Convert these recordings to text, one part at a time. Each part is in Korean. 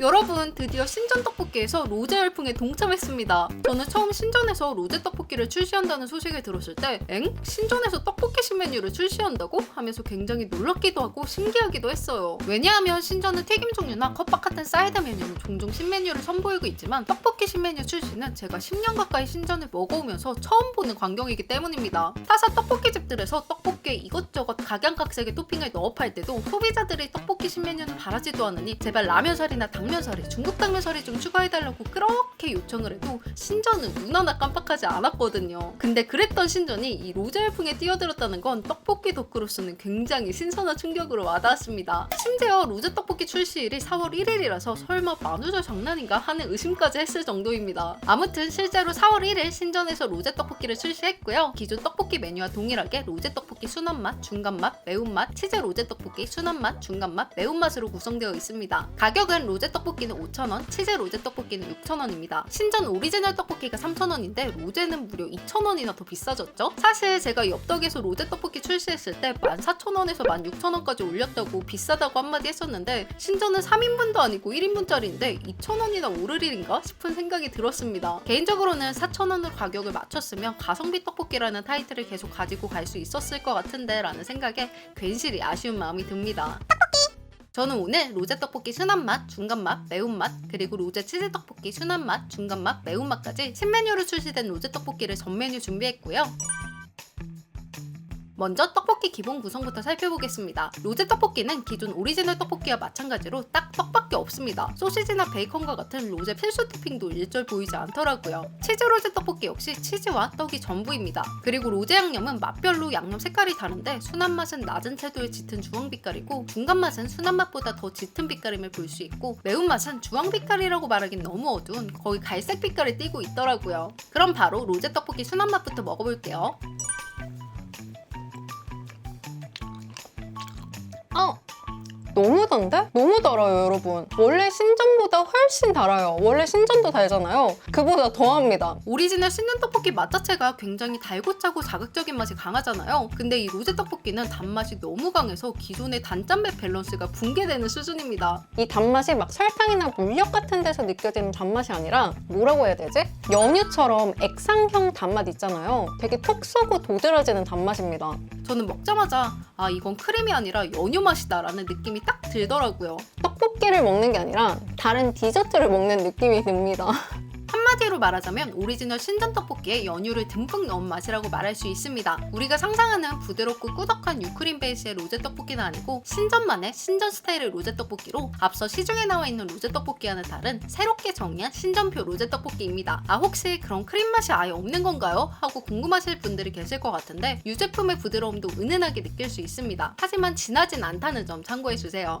여러분 드디어 신전 떡볶이에서 로제 열풍에 동참했습니다. 저는 처음 신전에서 로제 떡볶이를 출시한다는 소식을 들었을 때 엥? 신전에서 떡볶이 신메뉴를 출시한다고? 하면서 굉장히 놀랍기도 하고 신기하기도 했어요. 왜냐하면 신전은 튀김 종류나 컵밥 같은 사이드 메뉴는 종종 신메뉴를 선보이고 있지만 떡볶이 신메뉴 출시는 제가 10년 가까이 신전을 먹어오면서 처음 보는 광경이기 때문입니다. 타사 떡볶이집들에서 떡볶이에 이것저것 각양각색의 토핑을 넣어 팔 때도 소비자들이 떡볶이 신메뉴는 바라지도 않으니 제발 라면사리나 당 면사리, 중국 당면사리 좀 추가해달라고 그렇게 요청을 해도 신전은 눈 하나 깜빡하지 않았거든요. 근데 그랬던 신전이 이 로제 열풍에 뛰어들었다는 건 떡볶이 덕후로서는 굉장히 신선한 충격으로 와닿았습니다. 심지어 로제 떡볶이 출시일이 4월 1일이라서 설마 만우절 장난인가 하는 의심까지 했을 정도입니다. 아무튼 실제로 4월 1일 신전에서 로제 떡볶이를 출시했고요. 기존 떡볶이 메뉴와 동일하게 로제 떡볶이 순한맛, 중간맛, 매운맛, 치즈 로제 떡볶이 순한맛, 중간맛, 매운맛으로 구성되어 있습니다. 가격은 로제 떡 볶이는 5,000원, 치즈 로제 떡볶이는 6,000원입니다. 신전 오리지널 떡볶이가 3,000원인데 로제는 무려 2,000원이나 더 비싸졌죠? 사실 제가 엽떡에서 로제 떡볶이 출시했을 때 14,000원에서 16,000원까지 올렸다고 비싸다고 한마디 했었는데 신전은 3인분도 아니고 1인분짜리인데 2,000원이나 오를 일인가 싶은 생각이 들었습니다. 개인적으로는 4,000원으로 가격을 맞췄으면 가성비 떡볶이라는 타이틀을 계속 가지고 갈 수 있었을 것 같은데 라는 생각에 괜시리 아쉬운 마음이 듭니다. 저는 오늘 로제 떡볶이 순한 맛, 중간 맛, 매운 맛, 그리고 로제 치즈 떡볶이 순한 맛, 중간 맛, 매운 맛까지 신메뉴로 출시된 로제 떡볶이를 전 메뉴 준비했고요. 먼저 떡볶이 기본 구성부터 살펴보겠습니다. 로제 떡볶이는 기존 오리지널 떡볶이와 마찬가지로 딱 떡밖에 없습니다. 소시지나 베이컨과 같은 로제 필수 토핑도 일절 보이지 않더라고요. 치즈 로제 떡볶이 역시 치즈와 떡이 전부입니다. 그리고 로제 양념은 맛별로 양념 색깔이 다른데 순한 맛은 낮은 채도의 짙은 주황 빛깔이고 중간 맛은 순한 맛보다 더 짙은 빛깔임을 볼 수 있고 매운 맛은 주황 빛깔이라고 말하긴 너무 어두운 거의 갈색 빛깔을 띠고 있더라고요. 그럼 바로 로제 떡볶이 순한 맛부터 먹어볼게요. 너무 단데? 너무 달아요, 여러분. 원래 신전보다 훨씬 달아요. 원래 신전도 달잖아요. 그보다 더합니다. 오리지널 신전 떡볶이 맛 자체가 굉장히 달고 짜고 자극적인 맛이 강하잖아요. 근데 이 로제 떡볶이는 단맛이 너무 강해서 기존의 단짠맛 밸런스가 붕괴되는 수준입니다. 이 단맛이 막 설탕이나 물엿 같은 데서 느껴지는 단맛이 아니라 뭐라고 해야 되지? 연유처럼 액상형 단맛 있잖아요. 되게 톡 쏘고 도드라지는 단맛입니다. 저는 먹자마자 아 이건 크림이 아니라 연유 맛이다 라는 느낌이 딱 들더라고요. 떡볶이를 먹는 게 아니라 다른 디저트를 먹는 느낌이 듭니다. 한마디로 말하자면 오리지널 신전 떡볶이에 연유를 듬뿍 넣은 맛이라고 말할 수 있습니다. 우리가 상상하는 부드럽고 꾸덕한 유크림 베이스의 로제 떡볶이는 아니고 신전만의 신전 스타일의 로제 떡볶이로 앞서 시중에 나와 있는 로제 떡볶이와는 다른 새롭게 정의한 신전표 로제 떡볶이입니다. 아 혹시 그런 크림 맛이 아예 없는 건가요? 하고 궁금하실 분들이 계실 것 같은데 유제품의 부드러움도 은은하게 느낄 수 있습니다. 하지만 진하진 않다는 점 참고해 주세요.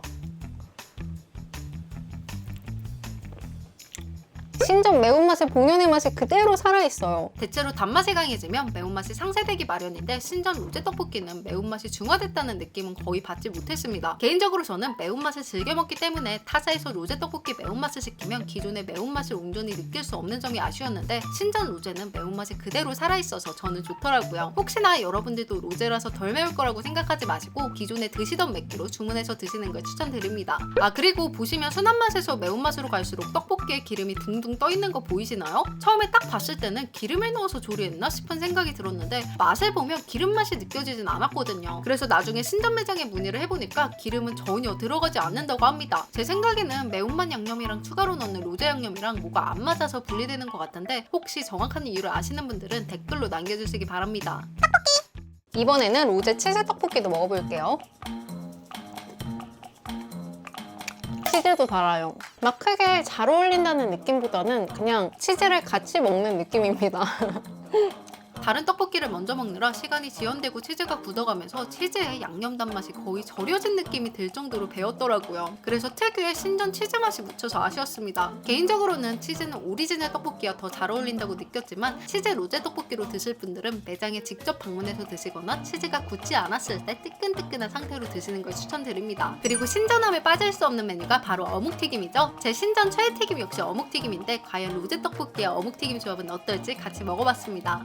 신전 매운맛의 본연의 맛이 그대로 살아있어요. 대체로 단맛이 강해지면 매운맛이 상쇄되기 마련인데 신전 로제 떡볶이는 매운맛이 중화됐다는 느낌은 거의 받지 못했습니다. 개인적으로 저는 매운맛을 즐겨 먹기 때문에 타사에서 로제 떡볶이 매운맛을 시키면 기존의 매운맛을 온전히 느낄 수 없는 점이 아쉬웠는데 신전 로제는 매운맛이 그대로 살아있어서 저는 좋더라고요. 혹시나 여러분들도 로제라서 덜 매울 거라고 생각하지 마시고 기존에 드시던 맵기로 주문해서 드시는 걸 추천드립니다. 아 그리고 보시면 순한 맛에서 매운맛으로 갈수록 떡볶이에 기름이 둥둥 떠 있는 거 보이시나요? 처음에 딱 봤을 때는 기름을 넣어서 조리했나 싶은 생각이 들었는데 맛을 보면 기름 맛이 느껴지진 않았거든요. 그래서 나중에 신전 매장에 문의를 해보니까 기름은 전혀 들어가지 않는다고 합니다. 제 생각에는 매운맛 양념이랑 추가로 넣는 로제 양념이랑 뭐가 안 맞아서 분리되는 것 같은데 혹시 정확한 이유를 아시는 분들은 댓글로 남겨주시기 바랍니다. 이번에는 로제 치즈 떡볶이도 먹어볼게요. 치즈도 달아요. 막 크게 잘 어울린다는 느낌보다는 그냥 치즈를 같이 먹는 느낌입니다. 다른 떡볶이를 먼저 먹느라 시간이 지연되고 치즈가 굳어가면서 치즈의 양념 단맛이 거의 절여진 느낌이 들 정도로 배웠더라고요. 그래서 특유의 신전 치즈 맛이 묻혀서 아쉬웠습니다. 개인적으로는 치즈는 오리지널 떡볶이와 더 잘 어울린다고 느꼈지만 치즈 로제 떡볶이로 드실 분들은 매장에 직접 방문해서 드시거나 치즈가 굳지 않았을 때 뜨끈뜨끈한 상태로 드시는 걸 추천드립니다. 그리고 신전함에 빠질 수 없는 메뉴가 바로 어묵튀김이죠. 제 신전 최애 튀김 역시 어묵튀김인데 과연 로제 떡볶이와 어묵튀김 조합은 어떨지 같이 먹어봤습니다.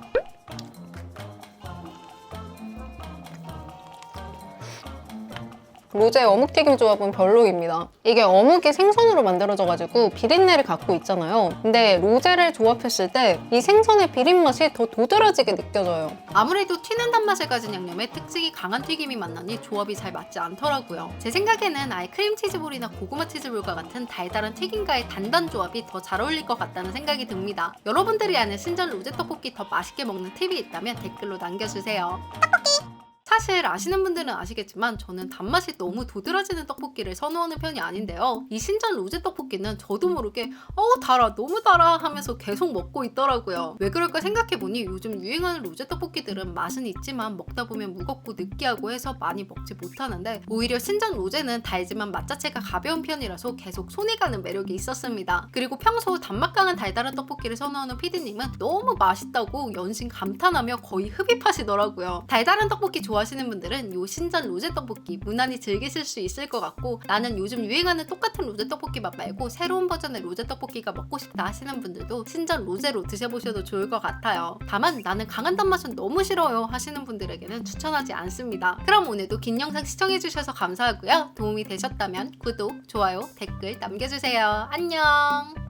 로제 어묵튀김 조합은 별로입니다. 이게 어묵이 생선으로 만들어져가지고 비린내를 갖고 있잖아요. 근데 로제를 조합했을 때 이 생선의 비린 맛이 더 도드라지게 느껴져요. 아무래도 튀는 단맛을 가진 양념에 특징이 강한 튀김이 만나니 조합이 잘 맞지 않더라고요. 제 생각에는 아예 크림치즈볼이나 고구마 치즈볼과 같은 달달한 튀김과의 단단 조합이 더 잘 어울릴 것 같다는 생각이 듭니다. 여러분들이 아는 신전 로제 떡볶이 더 맛있게 먹는 팁이 있다면 댓글로 남겨주세요. 사실 아시는 분들은 아시겠지만 저는 단맛이 너무 도드라지는 떡볶이를 선호하는 편이 아닌데요. 이 신전 로제 떡볶이는 저도 모르게 어우 달아 너무 달아 하면서 계속 먹고 있더라고요. 왜 그럴까 생각해보니 요즘 유행하는 로제 떡볶이들은 맛은 있지만 먹다 보면 무겁고 느끼하고 해서 많이 먹지 못하는데 오히려 신전 로제는 달지만 맛 자체가 가벼운 편이라서 계속 손이 가는 매력이 있었습니다. 그리고 평소 단맛 강한 달달한 떡볶이를 선호하는 피디님은 너무 맛있다고 연신 감탄하며 거의 흡입하시더라고요. 달달한 떡볶이 좋아하시는 분들은 요 신전 로제 떡볶이 무난히 즐기실 수 있을 것 같고 나는 요즘 유행하는 똑같은 로제 떡볶이 맛 말고 새로운 버전의 로제 떡볶이가 먹고 싶다 하시는 분들도 신전 로제로 드셔보셔도 좋을 것 같아요. 다만 나는 강한 단맛은 너무 싫어요 하시는 분들에게는 추천하지 않습니다. 그럼 오늘도 긴 영상 시청해주셔서 감사하고요. 도움이 되셨다면 구독, 좋아요, 댓글 남겨주세요. 안녕!